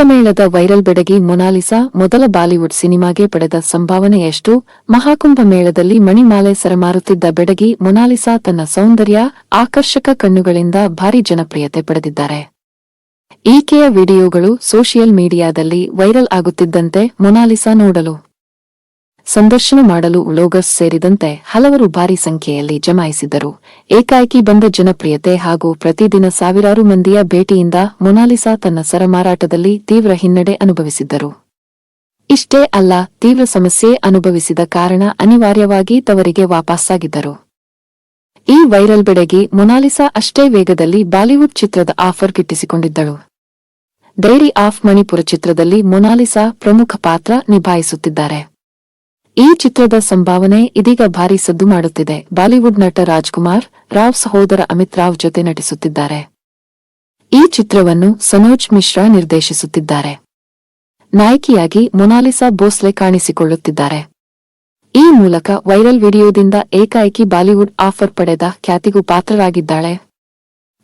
ಕುಂಭಮೇಳದ viral ಬೆಡಗಿ ಮೊನಾಲಿಸಾ ಮೊದಲ Bollywood ಸಿನಿಮಾಗೆ ಪಡೆದ ಸಂಭಾವನೆಯಷ್ಟು, ಮಹಾಕುಂಭಮೇಳದಲ್ಲಿ ಮಣಿಮಾಲೆ ಸರಮಾರುತ್ತಿದ್ದ ಬೆಡಗಿ ಮೊನಾಲಿಸಾ ತನ್ನ ಸೌಂದರ್ಯ, ಆಕರ್ಷಕ ಕಣ್ಣುಗಳಿಂದ ಭಾರಿ ಜನಪ್ರಿಯತೆ ಪಡೆದಿದ್ದಾರೆ. ಈಕೆಯ ವಿಡಿಯೋಗಳು ಸೋಷಿಯಲ್ ಮೀಡಿಯಾದಲ್ಲಿ ವೈರಲ್ ಆಗುತ್ತಿದ್ದಂತೆ ಮೊನಾಲಿಸಾ ನೋಡಲು ಸಂದರ್ಶನ ಮಾಡಲು ಉಲೋಗಸ್ ಸೇರಿದಂತೆ ಹಲವರು ಭಾರಿ ಸಂಖ್ಯೆಯಲ್ಲಿ ಜಮಾಯಿಸಿದ್ದರು. ಏಕಾಏಕಿ ಬಂದ ಜನಪ್ರಿಯತೆ ಹಾಗೂ ಪ್ರತಿದಿನ ಸಾವಿರಾರು ಮಂದಿಯ ಭೇಟಿಯಿಂದ ಮೊನಾಲಿಸಾ ತನ್ನ ಸರಮಾರಾಟದಲ್ಲಿ ತೀವ್ರ ಹಿನ್ನಡೆ ಅನುಭವಿಸಿದ್ದರು. ಇಷ್ಟೇ ಅಲ್ಲ, ತೀವ್ರ ಸಮಸ್ಯೆ ಅನುಭವಿಸಿದ ಕಾರಣ ಅನಿವಾರ್ಯವಾಗಿ ತವರಿಗೆ ವಾಪಸ್ಸಾಗಿದ್ದರು. ಈ ವೈರಲ್ ಬೆಡಗಿ ಮೊನಾಲಿಸಾ ಅಷ್ಟೇ ವೇಗದಲ್ಲಿ ಬಾಲಿವುಡ್ ಚಿತ್ರದ ಆಫರ್ ಗಿಟ್ಟಿಸಿಕೊಂಡಿದ್ದಳು. ಡೈರಿ ಆಫ್ ಮಣಿಪುರ ಚಿತ್ರದಲ್ಲಿ ಮೊನಾಲಿಸಾ ಪ್ರಮುಖ ಪಾತ್ರ ನಿಭಾಯಿಸುತ್ತಿದ್ದಾರೆ. ಈ ಚಿತ್ರದ ಸಂಭಾವನೆ ಇದೀಗ ಭಾರಿ ಸದ್ದು ಮಾಡುತ್ತಿದೆ. ಬಾಲಿವುಡ್ ನಟ ರಾಜ್ಕುಮಾರ್, ರಾವ್ ಸಹೋದರ ಅಮಿತ್ ರಾವ್ ಜೊತೆ ನಟಿಸುತ್ತಿದ್ದಾರೆ. ಈ ಚಿತ್ರವನ್ನು ಸನೋಜ್ ಮಿಶ್ರಾ ನಿರ್ದೇಶಿಸುತ್ತಿದ್ದಾರೆ. ನಾಯಕಿಯಾಗಿ ಮೊನಾಲಿಸಾ ಬೋಸ್ಲೆ ಕಾಣಿಸಿಕೊಳ್ಳುತ್ತಿದ್ದಾರೆ. ಈ ಮೂಲಕ ವೈರಲ್ ವಿಡಿಯೋದಿಂದ ಏಕಾಏಕಿ ಬಾಲಿವುಡ್ ಆಫರ್ ಪಡೆದ ಖ್ಯಾತಿಗೂ ಪಾತ್ರರಾಗಿದ್ದಾಳೆ.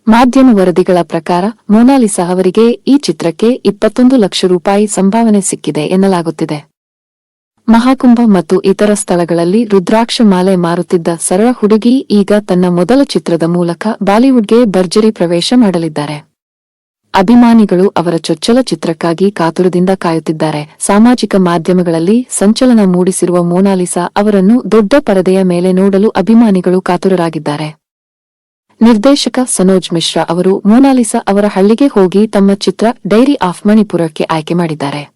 ಮಾಧ್ಯಮ ವರದಿಗಳ ಪ್ರಕಾರ ಮೊನಾಲಿಸಾ ಅವರಿಗೆ ಈ ಚಿತ್ರಕ್ಕೆ ಇಪ್ಪತ್ತೊಂದು ಲಕ್ಷ ರೂಪಾಯಿ ಸಂಭಾವನೆ ಸಿಕ್ಕಿದೆ ಎನ್ನಲಾಗುತ್ತಿದೆ. ಮಹಾಕುಂಭ ಮತ್ತು ಇತರ ಸ್ಥಳಗಳಲ್ಲಿ ರುದ್ರಾಕ್ಷ ಮಾಲೆ ಮಾರುತ್ತಿದ್ದ ಸರಳ ಹುಡುಗಿ ಈಗ ತನ್ನ ಮೊದಲ ಚಿತ್ರದ ಮೂಲಕ ಬಾಲಿವುಡ್ಗೆ ಭರ್ಜರಿ ಪ್ರವೇಶ ಮಾಡಲಿದ್ದಾರೆ. ಅಭಿಮಾನಿಗಳು ಅವರ ಚೊಚ್ಚಲ ಚಿತ್ರಕ್ಕಾಗಿ ಕಾತುರದಿಂದ ಕಾಯುತ್ತಿದ್ದಾರೆ. ಸಾಮಾಜಿಕ ಮಾಧ್ಯಮಗಳಲ್ಲಿ ಸಂಚಲನ ಮೂಡಿಸಿರುವ ಮೋನಾಲಿಸಾ ಅವರನ್ನು ದೊಡ್ಡ ಪರದೆಯ ಮೇಲೆ ನೋಡಲು ಅಭಿಮಾನಿಗಳು ಕಾತುರರಾಗಿದ್ದಾರೆ. ನಿರ್ದೇಶಕ ಸನೋಜ್ ಮಿಶ್ರಾ ಅವರು ಮೋನಾಲಿಸಾ ಅವರ ಹಳ್ಳಿಗೆ ಹೋಗಿ ತಮ್ಮ ಚಿತ್ರ ಡೈರಿ ಆಫ್ ಮಣಿಪುರಕ್ಕೆ ಆಯ್ಕೆ ಮಾಡಿದ್ದಾರೆ.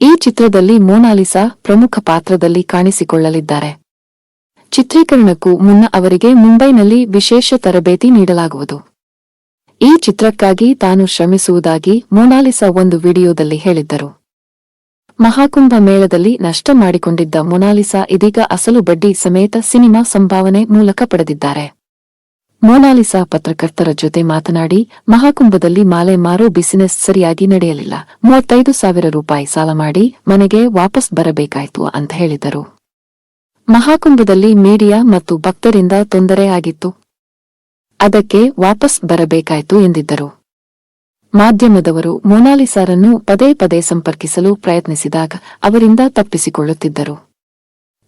ಈ ಚಿತ್ರದಲ್ಲಿ ಮೋನಾಲಿಸಾ ಪ್ರಮುಖ ಪಾತ್ರದಲ್ಲಿ ಕಾಣಿಸಿಕೊಳ್ಳಲಿದ್ದಾರೆ. ಚಿತ್ರೀಕರಣಕ್ಕೂ ಮುನ್ನ ಅವರಿಗೆ ಮುಂಬೈನಲ್ಲಿ ವಿಶೇಷ ತರಬೇತಿ ನೀಡಲಾಗುವುದು. ಈ ಚಿತ್ರಕ್ಕಾಗಿ ತಾನು ಶ್ರಮಿಸುವುದಾಗಿ ಮೊನಾಲಿಸಾ ಒಂದು ವಿಡಿಯೋದಲ್ಲಿ ಹೇಳಿದ್ದರು. ಮಹಾಕುಂಭ ಮೇಳದಲ್ಲಿ ನಷ್ಟ ಮಾಡಿಕೊಂಡಿದ್ದ ಮೊನಾಲಿಸಾ ಇದೀಗ ಅಸಲು ಬಡ್ಡಿ ಸಮೇತ ಸಿನಿಮಾ ಸಂಭಾವನೆ ಮೂಲಕ ಪಡೆದಿದ್ದಾರೆ. ಮೋನಾಲಿಸಾ ಪತ್ರಕರ್ತರ ಜೊತೆ ಮಾತನಾಡಿ, ಮಹಾಕುಂಭದಲ್ಲಿ ಮಾಲೆ ಮಾರೋ ಬಿಸಿನೆಸ್ ಸರಿಯಾಗಿ ನಡೆಯಲಿಲ್ಲ. ಮೂವತ್ತೈದು ಸಾವಿರ ರೂಪಾಯಿ ಸಾಲ ಮಾಡಿ ಮನೆಗೆ ವಾಪಸ್ ಬರಬೇಕಾಯಿತು ಅಂತ ಹೇಳಿದರು. ಮಹಾಕುಂಭದಲ್ಲಿ ಮೀಡಿಯಾ ಮತ್ತು ಭಕ್ತರಿಂದ ತೊಂದರೆ ಆಗಿತ್ತು. ಅದಕ್ಕೆ ವಾಪಸ್ ಬರಬೇಕಾಯಿತು ಎಂದಿದ್ದರು. ಮಾಧ್ಯಮದವರು ಮೊನಾಲಿಸಾರನ್ನು ಪದೇ ಪದೇ ಸಂಪರ್ಕಿಸಲು ಪ್ರಯತ್ನಿಸಿದಾಗ ಅವರಿಂದ ತಪ್ಪಿಸಿಕೊಳ್ಳುತ್ತಿದ್ದರು.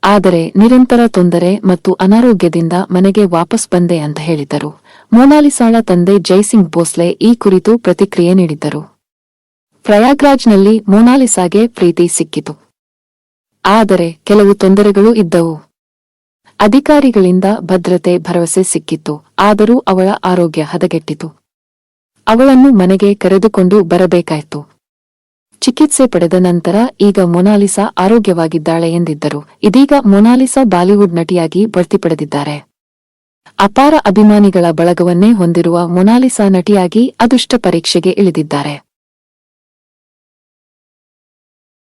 ಆದರೆ ನಿರಂತರ ತೊಂದರೆ ಮತ್ತು ಅನಾರೋಗ್ಯದಿಂದ ಮನೆಗೆ ವಾಪಸ್ ಬಂದೆ ಅಂತ ಹೇಳಿದರು. ಮೋನಾಲಿಸಾಳ ತಂದೆ ಜೈಸಿಂಗ್ ಭೋಸ್ಲೆ ಈ ಕುರಿತು ಪ್ರತಿಕ್ರಿಯೆ ನೀಡಿದ್ದರು. ಪ್ರಯಾಗ್ರಾಜ್ನಲ್ಲಿ ಮೋನಾಲಿಸಾಗೆ ಪ್ರೀತಿ ಸಿಕ್ಕಿತು. ಆದರೆ ಕೆಲವು ತೊಂದರೆಗಳು ಇದ್ದವು. ಅಧಿಕಾರಿಗಳಿಂದ ಭದ್ರತೆ ಭರವಸೆ ಸಿಕ್ಕಿತ್ತು. ಆದರೂ ಅವಳ ಆರೋಗ್ಯ ಹದಗೆಟ್ಟಿತು. ಅವಳನ್ನು ಮನೆಗೆ ಕರೆದುಕೊಂಡು ಬರಬೇಕಾಯ್ತು. ಚಿಕಿತ್ಸೆ ಪಡೆದ ನಂತರ ಈಗ ಮೊನಾಲಿಸಾ ಆರೋಗ್ಯವಾಗಿದ್ದಾಳೆ ಎಂದಿದ್ದರು. ಇದೀಗ ಮೊನಾಲಿಸಾ ಬಾಲಿವುಡ್ ನಟಿಯಾಗಿ ಬಡ್ತಿ ಪಡೆದಿದ್ದಾರೆ. ಅಪಾರ ಅಭಿಮಾನಿಗಳ ಬಳಗವನ್ನೇ ಹೊಂದಿರುವ ಮೊನಾಲಿಸಾ ನಟಿಯಾಗಿ ಅದೃಷ್ಟ ಪರೀಕ್ಷೆಗೆ ಇಳಿದಿದ್ದಾರೆ.